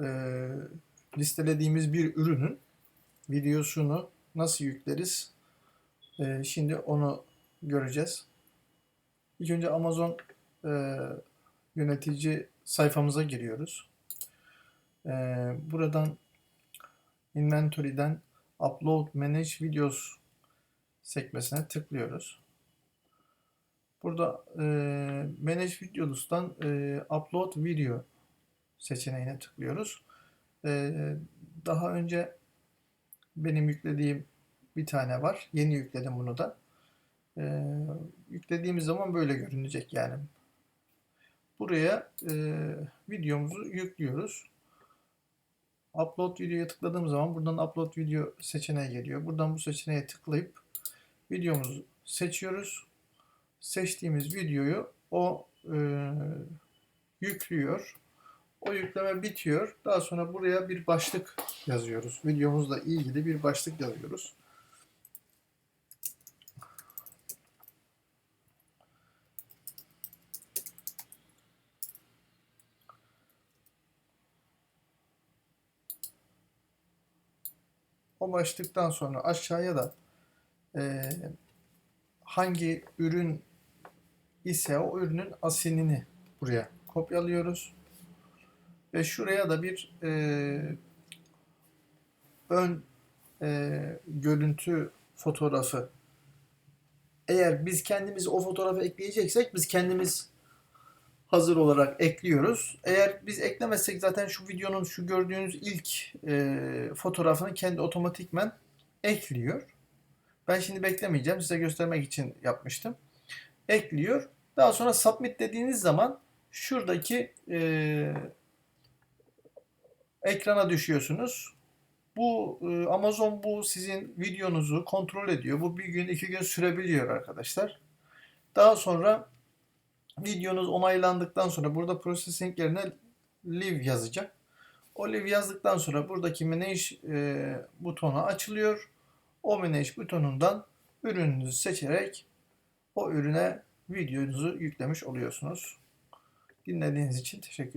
e, listelediğimiz bir ürünün videosunu nasıl yükleriz? E, şimdi onu göreceğiz. İlk önce Amazon e, yönetici sayfamıza giriyoruz. E, buradan Inventory'den Upload Manage Videos sekmesine tıklıyoruz. Burada e, Manage Videos'tan e, Upload Video seçeneğine tıklıyoruz. E, daha önce benim yüklediğim bir tane var. Yeni yükledim bunu da. E, yüklediğimiz zaman böyle görünecek yani. Buraya e, videomuzu yüklüyoruz. Upload videoya tıkladığım zaman buradan Upload video seçeneği geliyor. Buradan bu seçeneğe tıklayıp videomuzu seçiyoruz. Seçtiğimiz videoyu o e, yüklüyor. O yükleme bitiyor. Daha sonra buraya bir başlık yazıyoruz. Videomuzla ilgili bir başlık yazıyoruz. O başlıktan sonra aşağıya da e, hangi ürün ise o ürünün asinini buraya kopyalıyoruz. Ve şuraya da bir e, ön e, görüntü fotoğrafı. Eğer biz kendimiz o fotoğrafı ekleyeceksek biz kendimiz hazır olarak ekliyoruz. Eğer biz eklemezsek zaten şu videonun şu gördüğünüz ilk e, fotoğrafını kendi otomatikmen ekliyor. Ben şimdi beklemeyeceğim. Size göstermek için yapmıştım. Ekliyor. Daha sonra submit dediğiniz zaman şuradaki e, ekrana düşüyorsunuz. Bu e, Amazon bu sizin videonuzu kontrol ediyor. Bu bir gün iki gün sürebiliyor arkadaşlar. Daha sonra videonuz onaylandıktan sonra burada processing yerine live yazacak. O live yazdıktan sonra buradaki manage e, butonu açılıyor. O manage butonundan ürününüzü seçerek o ürüne videonuzu yüklemiş oluyorsunuz. Dinlediğiniz için teşekkür